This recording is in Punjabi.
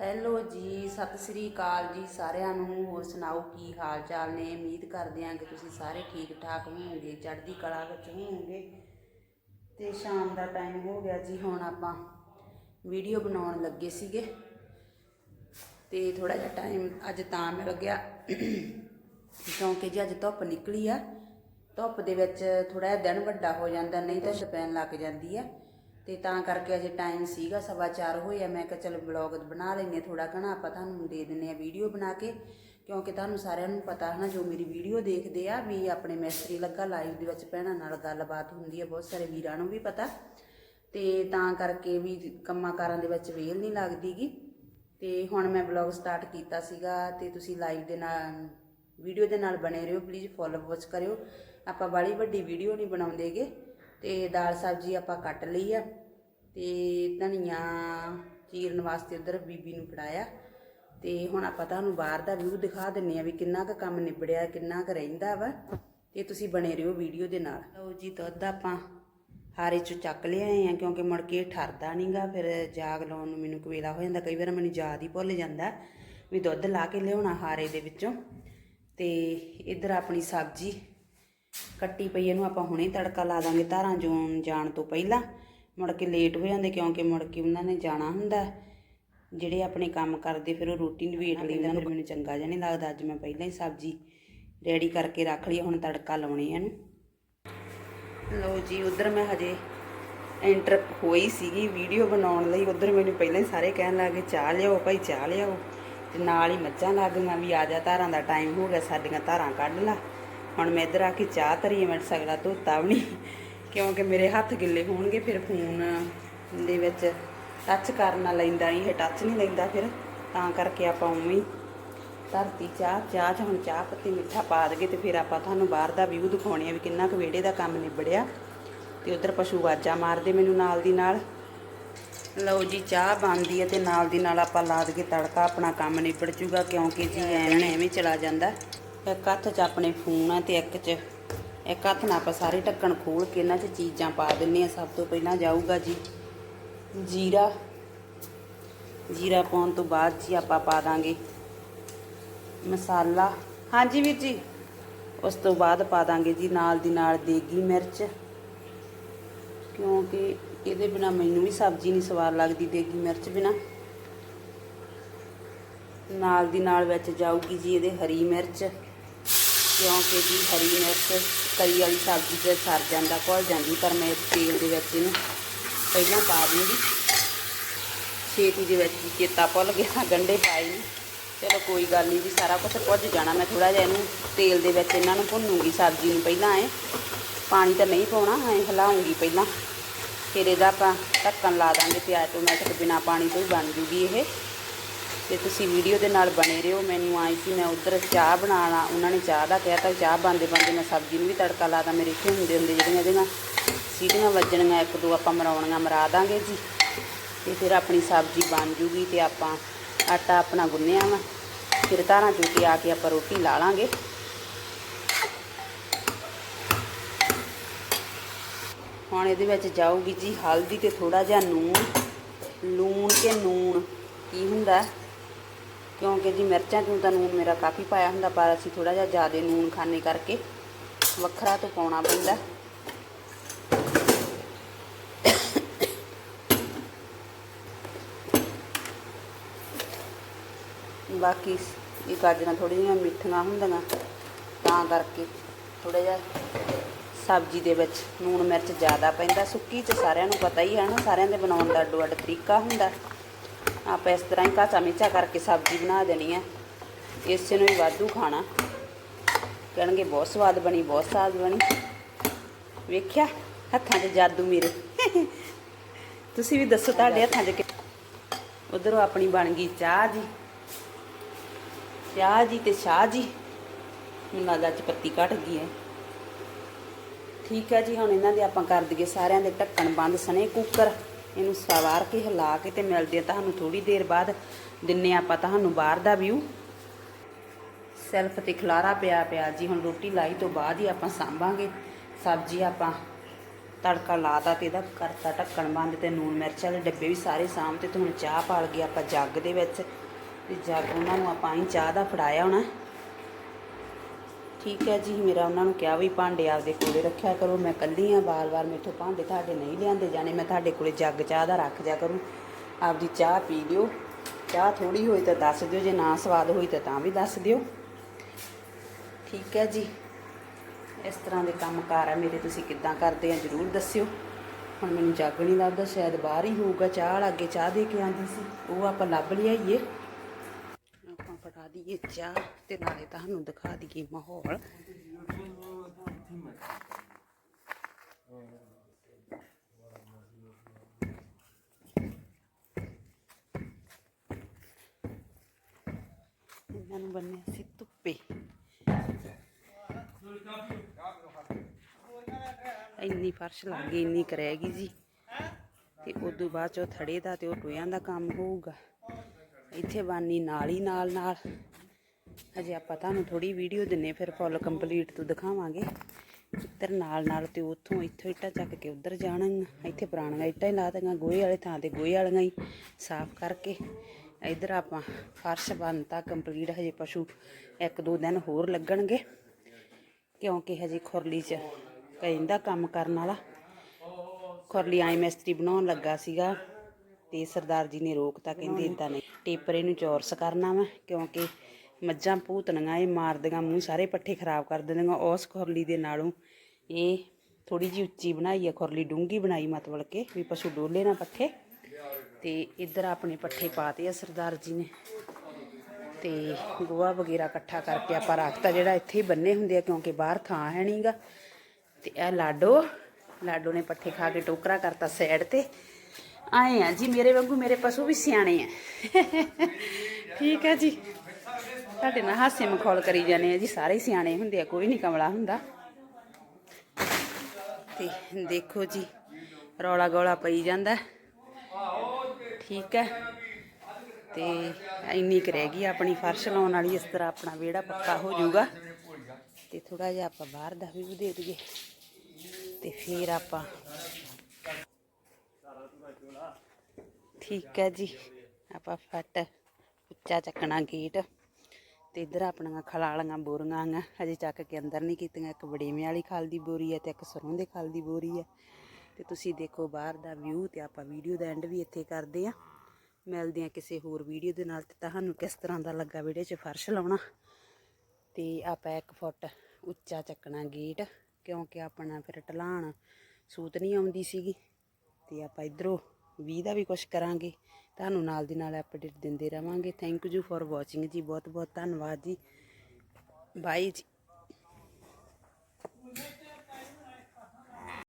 ਹੈਲੋ ਜੀ, ਸਤਿ ਸ੍ਰੀ ਅਕਾਲ ਜੀ ਸਾਰਿਆਂ ਨੂੰ। ਹੋਰ ਸੁਣਾਓ ਕੀ ਹਾਲ ਚਾਲ ਨੇ? ਉਮੀਦ ਕਰਦੇ ਹਾਂ ਕਿ ਤੁਸੀਂ ਸਾਰੇ ਠੀਕ ਠਾਕ ਹੋਵੋਗੇ, ਚੜ੍ਹਦੀ ਕਲਾ ਵਿੱਚ ਹੋਵੋਗੇ। ਤੇ ਸ਼ਾਮ ਦਾ ਟਾਈਮ ਹੋ ਗਿਆ ਜੀ, ਹੁਣ ਆਪਾਂ ਵੀਡੀਓ ਬਣਾਉਣ ਲੱਗੇ ਸੀਗੇ। ਤੇ ਥੋੜਾ ਜਿਹਾ ਟਾਈਮ ਅੱਜ ਤਾਂ ਮਿਲ ਗਿਆ ਕਿਉਂਕਿ ਜੀ ਅੱਜ ਧੁੱਪ ਨਿਕਲੀ ਆ। ਧੁੱਪ ਦੇ ਵਿੱਚ ਥੋੜਾ ਜਿਹਾ ਦਿਨ ਵੱਡਾ ਹੋ ਜਾਂਦਾ, ਨਹੀਂ ਤਾਂ ਛਪੈਣ ਲੱਗ ਜਾਂਦੀ ਆ। ਤੇ ਤਾਂ ਕਰਕੇ ਅਜੇ ਟਾਈਮ ਸੀਗਾ, ਸਵਾ ਚਾਰ ਹੋਏ ਆ। ਮੈਂ ਕਿਹਾ ਚਲ ਬਲੌਗ ਬਣਾ ਲੈਨੇ ਥੋੜਾ ਘਣਾ, ਆਪਾਂ ਤੁਹਾਨੂੰ ਦੇ ਦਿੰਨੇ ਆ ਵੀਡੀਓ ਬਣਾ ਕੇ। ਕਿਉਂਕਿ ਤੁਹਾਨੂੰ ਸਾਰਿਆਂ ਨੂੰ ਪਤਾ ਹੈ ਨਾ ਜੋ ਮੇਰੀ ਵੀਡੀਓ ਦੇਖਦੇ ਆ, ਵੀ ਆਪਣੇ ਮਿਸਤਰੀ ਲੱਗਾ ਲਾਈਵ ਦੇ ਵਿੱਚ ਭੈਣਾਂ ਨਾਲ ਗੱਲਬਾਤ ਹੁੰਦੀ ਹੈ ਬਹੁਤ ਸਾਰੇ ਵੀਰਾਂ ਨੂੰ ਵੀ ਪਤਾ। ਤੇ ਤਾਂ ਕਰਕੇ ਵੀ ਕੰਮਾਂ ਕਾਰਾਂ ਦੇ ਵਿੱਚ ਵੇਲ ਨਹੀਂ ਲੱਗਦੀਗੀ। ਤੇ ਹੁਣ ਮੈਂ ਬਲੌਗ ਸਟਾਰਟ ਕੀਤਾ ਸੀਗਾ, ਤੇ ਤੁਸੀਂ ਲਾਈਵ ਦੇ ਨਾਲ ਵੀਡੀਓ ਦੇ ਨਾਲ ਬਣੇ ਰਹੋ ਪਲੀਜ਼ ਫੋਲੋ ਵਾਚ ਕਰਿਓ। ਆਪਾਂ ਬਾਲੀ ਵੱਡੀ ਵੀਡੀਓ ਨਹੀਂ ਬਣਾਉਂਦੇਗੇ। ਤੇ ਦਾਲ ਸਬਜ਼ੀ ਆਪਾਂ ਕੱਟ ਲਈ ਆ। ਤੇ ਧਨੀਆ ਚੀਰਨ ਵਾਸਤੇ ਉਧਰ ਬੀਬੀ ਨੂੰ ਫੜਾਇਆ ਤੇ ਹੁਣ ਆਪਾਂ ਤੁਹਾਨੂੰ ਬਾਹਰ ਦਾ ਵਿਊ ਦਿਖਾ ਦਿੰਨੇ ਆ ਵੀ ਕਿੰਨਾ ਕੁ ਕੰਮ ਨਿਬੜਿਆ, ਕਿੰਨਾ ਕੁ ਰਹਿੰਦਾ ਵਾ ਤੇ ਤੁਸੀਂ ਬਣੇ ਰਹੋ ਵੀਡੀਓ ਦੇ ਨਾਲ। ਲਓ ਜੀ, ਦੁੱਧ ਆਪਾਂ ਹਾਰੇ ਚੋਂ ਚੱਕ ਲਿਆਏ ਆ ਕਿਉਂਕਿ ਮੁੜ ਕੇ ਠਰਦਾ ਨਹੀਂਗਾ ਫਿਰ ਜਾਗ ਲਾਉਣ ਨੂੰ ਮੈਨੂੰ ਕਵੇਲਾ ਹੋ ਜਾਂਦਾ, ਕਈ ਵਾਰ ਮੈਨੂੰ ਯਾਦ ਹੀ ਭੁੱਲ ਜਾਂਦਾ ਵੀ ਦੁੱਧ ਲਾ ਕੇ ਲਿਆਉਣਾ ਹਾਰੇ ਦੇ ਵਿੱਚੋਂ। ਤੇ ਇੱਧਰ ਆਪਣੀ ਸਬਜ਼ੀ ਕੱਟੀ ਪਈ ਇਹਨੂੰ ਆਪਾਂ ਹੁਣੇ ਤੜਕਾ ਲਾ ਦਾਂਗੇ ਧਾਰਾਂ ਜੋਣ ਜਾਣ ਤੋਂ ਪਹਿਲਾਂ। ਮੁੜ ਕੇ ਲੇਟ ਹੋ ਜਾਂਦੇ ਕਿਉਂਕਿ ਮੁੜ ਕੇ ਉਹਨਾਂ ਨੇ ਜਾਣਾ ਹੁੰਦਾ। ਜਿਹੜੇ ਆਪਣੇ ਕੰਮ ਕਰਦੇ ਫਿਰ ਉਹ ਰੋਟੀ ਨਿਬੇੜ ਲਈ, ਉਹਨਾਂ ਨੂੰ ਮੈਨੂੰ ਚੰਗਾ ਜਿਹਾ ਨਹੀਂ ਲੱਗਦਾ। ਅੱਜ ਮੈਂ ਪਹਿਲਾਂ ਹੀ ਸਬਜ਼ੀ ਰੈਡੀ ਕਰਕੇ ਰੱਖ ਲਈ, ਹੁਣ ਤੜਕਾ ਲਾਉਣੇ ਹੈ ਇਹਨੂੰ। ਲਓ ਜੀ, ਉਧਰ ਮੈਂ ਹਜੇ ਐਂਟਰ ਹੋਈ ਸੀਗੀ ਵੀਡੀਓ ਬਣਾਉਣ ਲਈ। ਉਧਰ ਮੈਨੂੰ ਪਹਿਲਾਂ ਹੀ ਸਾਰੇ ਕਹਿਣ ਲੱਗੇ ਚਾਹ ਲਿਆਓ ਭਾਈ, ਚਾਹ ਲਿਆਓ। ਤੇ ਨਾਲ ਹੀ ਮੱਝਾਂ ਲੱਗ ਗਈਆਂ ਵੀ, ਆ ਜਾ ਧਾਰਾਂ ਦਾ ਟਾਈਮ ਹੋ ਗਿਆ, ਸਾਡੀਆਂ ਧਾਰਾਂ ਕੱਢ ਲਾ। ਹੁਣ ਮੈਂ ਇੱਧਰ ਆ ਕੇ ਚਾਹ ਧਰੀ ਮੈਂ ਸਗਲਾ ਧੋਤਾ ਵੀ ਨਹੀਂ ਕਿਉਂਕਿ ਮੇਰੇ ਹੱਥ ਗਿੱਲੇ ਹੋਣਗੇ, ਫਿਰ ਫੋਨ ਦੇ ਵਿੱਚ ਟੱਚ ਕਰਨਾ ਲੈਂਦਾ ਇਹ ਟੱਚ ਨਹੀਂ ਲੈਂਦਾ ਫਿਰ। ਤਾਂ ਕਰਕੇ ਆਪਾਂ ਉਵੇਂ ਧਰਤੀ ਚਾਹ ਚਾਹ 'ਚ ਹੁਣ ਚਾਹ ਪੱਤੀ ਮਿੱਠਾ ਪਾ ਦਗੇ ਤੇ ਫਿਰ ਆਪਾਂ ਤੁਹਾਨੂੰ ਬਾਹਰ ਦਾ ਵਿਊ ਦਿਖਾਉਣੇ ਆ ਵੀ ਕਿੰਨਾ ਕੁ ਵਿਹੜੇ ਦਾ ਕੰਮ ਨਿਬੜਿਆ। ਤੇ ਉਧਰ ਪਸ਼ੂ ਆਜਾ ਮਾਰਦੇ ਮੈਨੂੰ ਨਾਲ ਦੀ ਨਾਲ। ਲਓ ਜੀ, ਚਾਹ ਬਣਦੀ ਹੈ ਤੇ ਨਾਲ ਦੀ ਨਾਲ ਆਪਾਂ ਲਾ ਦਗੇ ਤੜਕਾ, ਆਪਣਾ ਕੰਮ ਨਿਬੜ ਜੂਗਾ ਕਿਉਂਕਿ ਜੀ ਐਵੇਂ ਐਵੇਂ ਚਲਾ ਜਾਂਦਾ। ਇੱਕ ਹੱਥ 'ਚ ਆਪਣੇ ਫੋਨ ਆ ਤੇ ਇੱਕ 'ਚ ਇੱਕ ਹੱਥ ਨਾਲ ਆਪਾਂ ਸਾਰੇ ਢੱਕਣ ਖੋਲ ਕੇ ਇਹਨਾਂ 'ਚ ਚੀਜ਼ਾਂ ਪਾ ਦਿੰਨੇ ਆ ਸਭ ਤੋਂ ਪਹਿਲਾਂ ਜਾਊਗਾ ਜੀ ਜੀਰਾ। ਜੀਰਾ ਪਾਉਣ ਤੋਂ ਬਾਅਦ ਜੀ ਆਪਾਂ ਪਾ ਦਾਂਗੇ ਮਸਾਲਾ। ਹਾਂਜੀ ਵੀਰ ਜੀ, ਉਸ ਤੋਂ ਬਾਅਦ ਪਾ ਦਾਂਗੇ ਜੀ ਨਾਲ ਦੀ ਨਾਲ ਦੇਗੀ ਮਿਰਚ। ਕਿਉਂਕਿ ਇਹਦੇ ਬਿਨਾ ਮੈਨੂੰ ਵੀ ਸਬਜ਼ੀ ਨਹੀਂ ਸਵਾਦ ਲੱਗਦੀ ਦੇਗੀ ਮਿਰਚ ਬਿਨਾ। ਨਾਲ ਦੀ ਨਾਲ ਵਿੱਚ ਜਾਊਗੀ ਜੀ ਇਹਦੇ ਹਰੀ ਮਿਰਚ। ਕਿਉਂਕਿ ਜੀ ਹਰੀ ਮਿਰਚ, ਕਰੀ ਵਾਲੀ ਸਬਜ਼ੀ ਤੇ ਸਰ ਜਾਂਦਾ, ਘੁਲ ਜਾਂਦੀ, ਪਰ ਮੈਂ ਤੇਲ ਦੇ ਵਿੱਚ ਇਹਨੂੰ ਪਹਿਲਾਂ ਪਾ ਦੂੰਗੀ ਛੇਤੀ ਦੇ ਵਿੱਚ ਹੀ ਚੇਤਾ ਭੁੱਲ ਗਿਆ ਗੰਡੇ ਪਾਏ ਨੇ। ਚਲੋ ਕੋਈ ਗੱਲ ਨਹੀਂ ਜੀ, ਸਾਰਾ ਕੁਝ ਭੁੱਜ ਜਾਣਾ। ਮੈਂ ਥੋੜਾ ਜਿਹਾ ਇਹਨੂੰ ਤੇਲ ਦੇ ਵਿੱਚ ਇਹਨਾਂ ਨੂੰ ਭੁੰਨੂਗੀ ਸਬਜ਼ੀ ਨੂੰ ਪਹਿਲਾਂ ਐ। ਪਾਣੀ ਤਾਂ ਨਹੀਂ ਪਾਉਣਾ, ਐ ਹਿਲਾਉਂਗੀ ਪਹਿਲਾਂ। ਫਿਰ ਇਹਦਾ ਆਪਾਂ ਢੱਕਣ ਲਾ ਦਾਂਗੇ ਤੇ ਆਟੋਮੈਟਿਕ ਬਿਨਾ ਪਾਣੀ ਤੋਂ ਹੀ ਬਣ ਜੂਗੀ ਇਹ। ਤੇ ਤੁਸੀਂ ਵੀਡੀਓ ਦੇ ਨਾਲ ਬਣੇ ਰਹੋ। ਮੈਨੂੰ ਆਈ ਸੀ, ਮੈਂ ਉਧਰ ਚਾਹ ਬਣਾਉਣਾ, ਉਹਨਾਂ ਨੇ ਚਾਹ ਦਾ ਕਿਹਾ ਤਾਂ ਚਾਹ ਬੰਦੇ ਬੰਦੇ ਮੈਂ ਸਬਜ਼ੀ ਨੂੰ ਵੀ ਤੜਕਾ ਲਾ ਦਾਂ ਮੇਰੇ ਇੱਥੇ ਹੁੰਦੇ ਹੁੰਦੇ ਜਿਹੜੀਆਂ ਇਹਦੀਆਂ ਸੀਟੀਆਂ ਵੱਜਣੀਆਂ ਇੱਕ ਦੋ ਆਪਾਂ ਮਰਾਉਣੀਆਂ ਮਰਾ ਦਾਂਗੇ ਜੀ। ਤੇ ਫਿਰ ਆਪਣੀ ਸਬਜ਼ੀ ਬਣ ਜੂਗੀ ਤੇ ਆਪਾਂ ਆਟਾ ਆਪਣਾ ਗੁੰਨਿਆ ਵਾ। ਫਿਰ ਧਾਰਾਂ ਚੋ ਕੇ ਆ ਕੇ ਆਪਾਂ ਰੋਟੀ ਲਾ ਲਾਂਗੇ। ਹੁਣ ਇਹਦੇ ਵਿੱਚ ਜਾਊਗੀ ਜੀ ਹਲਦੀ ਤੇ ਥੋੜਾ ਜਿਹਾ ਨੂਣ। ਲੂਣ ਤੇ ਨੂਣ, ਕੀ ਹੁੰਦਾ? ਕਿਉਂਕਿ ਜੀ ਮਿਰਚਾਂ ਤੋਂ ਤਾਂ ਨੂਣ ਮੇਰਾ ਕਾਫੀ ਪਾਇਆ ਹੁੰਦਾ, ਪਰ ਅਸੀਂ ਥੋੜਾ ਜਿਹਾ ਜ਼ਿਆਦਾ ਨੂਣ ਖਾਣੇ ਕਰਕੇ ਵੱਖਰਾ ਤੋਂ ਪਾਉਣਾ ਪੈਂਦਾ। ਬਾਕੀ ਇਹ ਗਾਜਰਾਂ ਥੋੜ੍ਹੀਆਂ ਜਿਹੀਆਂ ਮਿੱਠੀਆਂ ਹੁੰਦੀਆਂ, ਤਾਂ ਕਰਕੇ ਥੋੜਾ ਜਿਹਾ ਸਬਜ਼ੀ ਦੇ ਵਿੱਚ ਲੂਣ ਮਿਰਚ ਜ਼ਿਆਦਾ ਪੈਂਦਾ। ਸੁੱਕੀ ਤੇ ਸਾਰਿਆਂ ਨੂੰ ਪਤਾ ਹੀ ਹੈ ਨਾ, ਸਾਰਿਆਂ ਦੇ ਬਣਾਉਣ ਦਾ ਅੱਡੋ ਅੱਡ ਤਰੀਕਾ ਹੁੰਦਾ। ਆਪਾਂ ਇਸ ਤਰ੍ਹਾਂ ਹੀ ਕਾਚਾ ਮਿਰਚਾ ਕਰਕੇ ਸਬਜ਼ੀ ਬਣਾ ਦੇਣੀ ਹੈ ਇਸੇ ਨੂੰ ਹੀ ਵਾਧੂ ਖਾਣਾ। ਕਹਿਣਗੇ ਬਹੁਤ ਸਵਾਦ ਬਣੀ, ਬਹੁਤ ਸਵਾਦ ਬਣੀ। ਵੇਖਿਆ, ਹੱਥਾਂ 'ਚ ਜਾਦੂ ਮੇਰੇ। ਤੁਸੀਂ ਵੀ ਦੱਸੋ ਤੁਹਾਡੇ ਹੱਥਾਂ 'ਚ ਉਧਰੋਂ ਆਪਣੀ ਬਣ ਗਈ ਚਾਹ ਜੀ। ਚਾਹ ਜੀ ਤੇ ਸ਼ਾਹ ਜੀ। ਮੈਨੂੰ ਲੱਗਦਾ ਅੱਜ ਪੱਤੀ ਘਟ ਗਈ ਹੈ। ਠੀਕ ਹੈ ਜੀ, ਹੁਣ ਇਹਨਾਂ ਦੇ ਆਪਾਂ ਕਰ ਦਈਏ ਸਾਰਿਆਂ ਦੇ ਢੱਕਣ ਬੰਦ ਸਣੇ ਕੁੱਕਰ। ਇਹਨੂੰ ਸਵਾਰ ਕੇ ਹਿਲਾ ਕੇ ਤੇ ਮਿਲਦੇ ਆ ਤੁਹਾਨੂੰ ਥੋੜੀ ਦੇਰ ਬਾਅਦ। ਦਿੰਨੇ ਆਪਾਂ ਤੁਹਾਨੂੰ ਬਾਹਰ ਦਾ ਵਿਊ ਸੈਲਫ ਤੇ ਖਲਾਰਾ ਪਿਆ ਪਿਆ ਜੀ, ਹੁਣ ਰੋਟੀ ਲਾਈ ਤੋਂ ਬਾਅਦ ਹੀ ਆਪਾਂ ਸਾਂਭਾਂਗੇ। ਸਬਜ਼ੀ ਆਪਾਂ ਤੜਕਾ ਲਾਤਾ ਤੇ ਇਹਦਾ ਕਰਤਾ ਢੱਕਣ ਬੰਦ ਤੇ ਨੂਨ ਮਿਰਚਾਂ ਦੇ ਡੱਬੇ ਵੀ ਸਾਰੇ ਸਾਹਮਣੇ ਤੇ ਹੁਣ ਚਾਹ ਪਾਲ ਗਏ ਆਪਾਂ ਜੱਗ ਦੇ ਵਿੱਚ। ਤੇ ਜੱਗ ਉਹਨਾਂ ਨੂੰ ਆਪਾਂ ਹੀ ਚਾਹ ਦਾ ਫੜਾਇਆ ਹੋਣਾ। ਠੀਕ ਹੈ ਜੀ, ਮੇਰਾ ਉਹਨਾਂ ਨੂੰ ਕਿਹਾ ਵੀ ਭਾਂਡੇ ਆਪਦੇ ਕੋਲੇ ਰੱਖਿਆ ਕਰੋ। ਮੈਂ ਕੱਲੀ ਆ ਵਾਰ-ਵਾਰ ਮੇਥੋਂ ਭਾਂਡੇ ਤੁਹਾਡੇ ਨਹੀਂ ਲਿਆਂਦੇ ਜਾਣੇ। ਮੈਂ ਤੁਹਾਡੇ ਕੋਲੇ ਜੱਗ ਚਾਹ ਦਾ ਰੱਖ ਜਾ ਕਰੂੰ। ਆਪਦੀ ਚਾਹ ਪੀ ਲਿਓ। ਚਾਹ ਥੋੜੀ ਹੋਈ ਤਾਂ ਦੱਸ ਦਿਓ, ਜੇ ਨਾ ਸਵਾਦ ਹੋਈ ਤਾਂ ਤਾਂ ਵੀ ਦੱਸ ਦਿਓ। ਠੀਕ ਹੈ ਜੀ। ਇਸ ਤਰ੍ਹਾਂ ਦੇ ਕੰਮਕਾਰ ਆ ਮੇਰੇ। ਤੁਸੀਂ ਕਿੱਦਾਂ ਕਰਦੇ ਆ ਜਰੂਰ ਦੱਸਿਓ। ਹੁਣ ਮੈਨੂੰ ਜੱਗ ਨਹੀਂ ਲੱਭਦਾ ਸ਼ਾਇਦ ਬਾਹਰ ਹੀ ਹੋਊਗਾ। ਚਾਹ ਲਾਗੇ ਚਾਹ ਦੇ ਕੇ ਆਂਦੀ ਸੀ। ਉਹ ਆਪਾਂ ਲੱਭ ਲਿਆਈਏ। ਦਈਏ ਚਾਹ ਤੇ ਨਾਲੇ ਤੁਹਾਨੂੰ ਦਿਖਾ ਦਈਏ ਮਾਹੌਲ। ਇਹਨਾਂ ਨੂੰ ਬੰਨਿਆ ਸੀ ਧੁੱਪੇ। ਇੰਨੀ ਫਰਸ਼ ਲੱਗ ਗਈ, ਇੰਨੀ ਕਰੇਗੀ ਜੀ। ਤੇ ਉਦੋਂ ਬਾਅਦ ਚੋਂ ਥੜੇ ਦਾ ਤੇ ਉਹ ਟੋਇਆਂ ਦਾ ਕੰਮ ਹੋਊਗਾ। ਇੱਥੇ ਬਾਨੀ ਨਾਲ ਹੀ ਨਾਲ ਨਾਲ। ਅਜੇ ਆਪਾਂ ਤੁਹਾਨੂੰ ਥੋੜੀ ਵੀਡੀਓ ਦਿੰਨੇ ਫਿਰ ਫੁੱਲ ਕੰਪਲੀਟ ਤੋਂ ਦਿਖਾਵਾਂਗੇ। ਇੱਧਰ ਨਾਲ ਨਾਲ ਤੇ ਉੱਥੋਂ ਇੱਥੋਂ ਇੱਟਾਂ ਚੱਕ ਕੇ ਉੱਧਰ ਜਾਣਗੀਆਂ। ਇੱਥੇ ਪੁਰਾਣੀਆਂ ਇੱਟਾਂ ਹੀ ਲਾ ਦੇਗਾ ਗੋਹੇ ਵਾਲੇ ਥਾਂ ਤੇ ਗੋਹੇ ਵਾਲੀਆਂ ਹੀ ਸਾਫ਼ ਕਰਕੇ। ਇੱਧਰ ਆਪਾਂ ਫਰਸ਼ ਬੰਨਤਾ ਕੰਪਲੀਟ ਹਜੇ ਪਸ਼ੂ ਇੱਕ ਦੋ ਦਿਨ ਹੋਰ ਲੱਗਣਗੇ। ਕਿਉਂਕਿ ਹਜੇ ਖੁਰਲੀ 'ਚ ਕਹਿੰਦਾ ਕੰਮ ਕਰਨ ਵਾਲਾ। ਖੁਰਲੀ ਆਈ ਮਿਸਤਰੀ ਬਣਾਉਣ ਲੱਗਾ ਸੀਗਾ। ਤੇ ਸਰਦਾਰ ਜੀ ਨੇ ਰੋਕਤਾ ਕਹਿੰਦੇ ਇਦਾਂ ਨਹੀਂ। ਟੇਪਰੇ ਨੂੰ ਚੌਰਸ ਕਰਨਾ ਵਾ ਕਿਉਂਕਿ ਮੱਝਾਂ ਭੂਤਨੀਆਂ ਇਹ ਮਾਰਦੀਆਂ ਮੂੰਹ ਸਾਰੇ ਪੱਠੇ ਖਰਾਬ ਕਰ ਦਿੰਦੀਆਂ ਉਸ ਖੁਰਲੀ ਦੇ ਨਾਲੋਂ ਇਹ ਥੋੜੀ ਜਿਹੀ ਉੱਚੀ ਬਣਾਈ ਆ ਖੁਰਲੀ ਡੂੰਗੀ ਬਣਾਈ ਮਤਲਬ ਕਿ ਵੀ ਪਸ਼ੂ ਡੋਲੇ ਨਾ ਪੱਠੇ। ਤੇ ਇੱਧਰ ਆਪਣੇ ਪੱਠੇ ਪਾਤੇ ਆ ਸਰਦਾਰ ਜੀ ਨੇ। ਤੇ ਗੋਹਾ ਵਗੈਰਾ ਇਕੱਠਾ ਕਰਕੇ ਆਪਾਂ ਰੱਖਤਾ ਜਿਹੜਾ ਇੱਥੇ ਹੀ ਬੰਨੇ ਹੁੰਦੇ ਆ ਕਿਉਂਕਿ ਬਾਹਰ ਥਾਂ ਹੈ ਨਹੀਂਗਾ ਤੇ ਇਹ ਲਾਡੋ ਲਾਡੋ ਨੇ ਪੱਠੇ ਖਾ ਕੇ ਟੋਕਰਾ ਕਰਤਾ ਸਾਈਡ ਤੇ। ਆਏ ਆ ਜੀ, ਮੇਰੇ ਵਾਂਗੂ ਮੇਰੇ ਪਸ਼ੂ ਵੀ ਸਿਆਣੇ ਆ। ਠੀਕ ਹੈ ਜੀ। ਤੁਹਾਡੇ ਨਾਲ ਹਾਸੇ ਮਖੌਲ ਕਰੀ ਜਾਂਦੇ ਆ ਜੀ, ਸਾਰੇ ਸਿਆਣੇ ਹੁੰਦੇ ਆ, ਕੋਈ ਨਹੀਂ ਕਮਲਾ ਹੁੰਦਾ। ਤੇ ਦੇਖੋ ਜੀ, ਰੌਲਾ ਗੋਲਾ ਪਈ ਜਾਂਦਾ। ਠੀਕ ਹੈ ਤੇ ਇੰਨੀ ਕੁ ਰਹਿ ਗਈ ਆਪਣੀ ਫਰਸ਼ ਲਾਉਣ ਵਾਲੀ, ਇਸ ਤਰ੍ਹਾਂ ਆਪਣਾ ਵਿਹੜਾ ਪੱਕਾ ਹੋ ਜਾਊਗਾ। ਤੇ ਥੋੜਾ ਜਿਹਾ ਆਪਾਂ ਬਾਹਰ ਦਾ ਵੀ ਦੇ ਦਈਏ। ਤੇ ਫਿਰ ਆਪਾਂ ਠੀਕ ਹੈ ਜੀ। ਆਪਾਂ ਫੱਟ ਉੱਚਾ ਚੱਕਣਾ ਗੇਟ ਤੇ ਇਧਰ ਆਪਣੀਆਂ ਖਲਾਲੀਆਂ ਬੋਰੀਆਂ ਆ ਹਜੇ ਚੱਕ ਕੇ ਅੰਦਰ ਨਹੀਂ ਕੀਤੀਆਂ। ਇੱਕ ਬੜੇਵੇਂ ਵਾਲੀ ਖਲ ਦੀ ਬੋਰੀ ਹੈ ਤੇ ਇੱਕ ਸਰੋਂ ਦੇ ਖਲ ਦੀ ਬੋਰੀ ਹੈ। ਤੇ ਤੁਸੀਂ ਦੇਖੋ ਬਾਹਰ ਦਾ ਵਿਊ ਤੇ ਆਪਾਂ ਵੀਡੀਓ ਦਾ ਐਂਡ ਵੀ ਇੱਥੇ ਕਰਦੇ ਆ ਮਿਲਦੇ ਆ ਕਿਸੇ ਹੋਰ ਵੀਡੀਓ ਦੇ ਨਾਲ ਤੇ ਤੁਹਾਨੂੰ ਕਿਸ ਤਰ੍ਹਾਂ ਦਾ ਲੱਗਾ ਵੀਡੀਓ 'ਚ ਫਰਸ਼ ਲਾਉਣਾ। ਤੇ ਆਪਾਂ ਇੱਕ ਫੁੱਟ ਉੱਚਾ ਚੱਕਣਾ ਗੇਟ ਕਿਉਂਕਿ ਆਪਣਾ ਫਿਰ ਢਲਾਣ ਸੂਤ ਨਹੀਂ ਆਉਂਦੀ ਸੀਗੀ। ਤੇ ਆਪਾਂ ਇਧਰੋਂ 20 ਦਾ ਵੀ ਕੁਝ ਕਰਾਂਗੇ, ਤੁਹਾਨੂੰ ਨਾਲ ਦੀ ਨਾਲ ਅਪਡੇਟ ਦਿੰਦੇ ਰਵਾਂਗੇ। ਥੈਂਕ ਯੂ ਫॉर ਵਾਚਿੰਗ ਜੀ ਬਹੁਤ ਬਹੁਤ ਧੰਨਵਾਦ ਜੀ। ਬਾਈ ਜੀ।